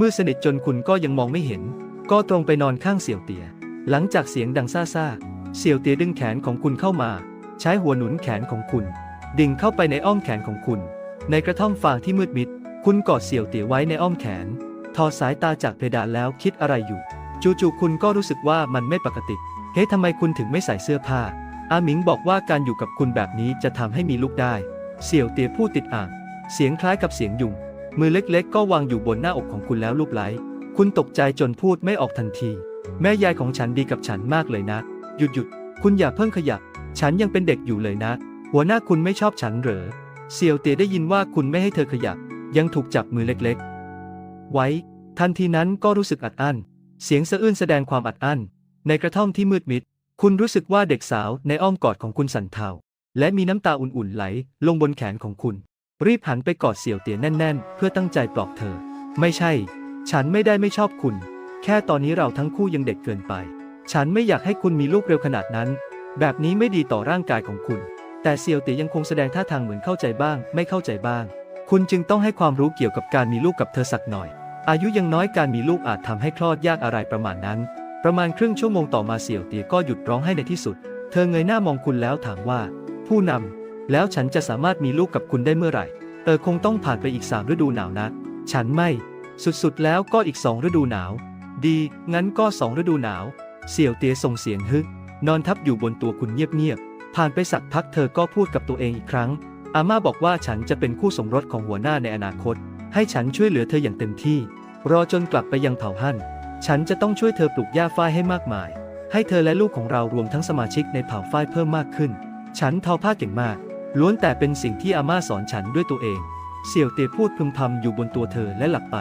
มืดสนิทจนคุณก็ยังมองไม่เห็น ก็ตรงไปนอนข้างเสี่ยวเตีย หลังจากเสียงดังซ่าซ่าเสี่ยวเตียดึงแขนของคุณเข้ามา ใช้หัวหนุนแขนของคุณ ดิ่งเข้าไปในอ้อมแขนของคุณ ในกระท่อมฟางที่มืดมิด คุณกอดเสี่ยวเตี๋ยไว้ในอ้อมแขน ทอสายตาจากเพดานแล้วคิดอะไรอยู่ จู่ๆคุณก็รู้สึกว่ามันไม่ปกติ เฮ้ทำไมคุณถึงไม่ใส่เสื้อผ้า อาหมิงบอกว่าการอยู่กับคุณแบบนี้จะทำให้มีลูกได้ เสี่ยวเตี๋ยพูดติดอ่าง เสียงคล้ายกับเสียงยุง มือเล็กๆ ก็วางอยู่บนหน้าอกของคุณแล้วลูบไล้คุณตกใจจนพูดไม่ออกทันที แม่ยายของฉันดีกับฉันมากเลยนะ หยุดหยุด คุณอย่าเพิ่งขยับ ฉันยังเป็นเด็กอยู่เลยนะ หัวหน้าคุณไม่ชอบฉันเหรอเสี่ยวเตี๋ยได้ยินว่าคุณไม่ให้เธอขยับ ยังถูกจับมือเล็กๆ ไว้ ทันทีนั้นก็รู้สึกอัดอั้น เสียงสะอื้นแสดงความอัดอั้น ในกระท่อมที่มืดมิด คุณรู้สึกว่าเด็กสาวในอ้อมกอดของคุณสั่นเทาและมีน้ำตาอุ่นๆไหล ลงบนแขนของคุณ รีบหันไปกอดเสี่ยวเตี๋ยแน่น ๆ เพื่อตั้งใจปลอบเธอ ไม่ใช่ ฉันไม่ได้ไม่ชอบคุณ แค่ตอนนี้เราทั้งคู่ยังเด็กเกินไป ฉันไม่อยากให้คุณมีลูกเร็วขนาดนั้น แบบนี้ไม่ดีต่อร่างกายของคุณ แต่เซียวเตี๋ยยังคงแสดงท่าทางเหมือนเข้าใจบ้าง ไม่เข้าใจบ้าง คุณจึงต้องให้ความรู้เกี่ยวกับการมีลูกกับเธอสักหน่อย อายุยังน้อยการมีลูกอาจทำให้คลอดยากอะไรประมาณนั้น ประมาณครึ่งชั่วโมงต่อมาเสี่ยวเตี๋ยก็หยุดร้องให้ในที่สุด เธอเงยหน้ามองคุณแล้วถามว่า ผู้นำ แล้วฉันจะสามารถมีลูกกับคุณได้เมื่อไหร่ เออคงต้องผ่านไปอีกสามฤดูหนาวนะ ฉันไม่ สุดๆแล้วก็อีกสองฤดูหนาว ดี งั้นก็สองฤดูหนาว เสี่ยวเตี๋ยส่งเสียงฮึนอนทับอยู่บนตัวคุณเงียบๆ ผ่านไปสักพักเธอก็พูดกับตัวเองอีกครั้ง อาม่าบอกว่าฉันจะเป็นคู่สมรสของหัวหน้าในอนาคต ให้ฉันช่วยเหลือเธออย่างเต็มที่ รอจนกลับไปยังเผ่าฮั่น ฉันจะต้องช่วยเธอปลูกหญ้าฝ้ายให้มากมาย ให้เธอและลูกของเรารวมทั้งสมาชิกในเผ่าฝ้ายเพิ่มมากขึ้น ฉันทอผ้าเก่งมาก ล้วนแต่เป็นสิ่งที่อาม่าสอนฉันด้วยตัวเอง เสี่ยวเตียพูดพึมพำอยู่บนตัวเธอและหลับไป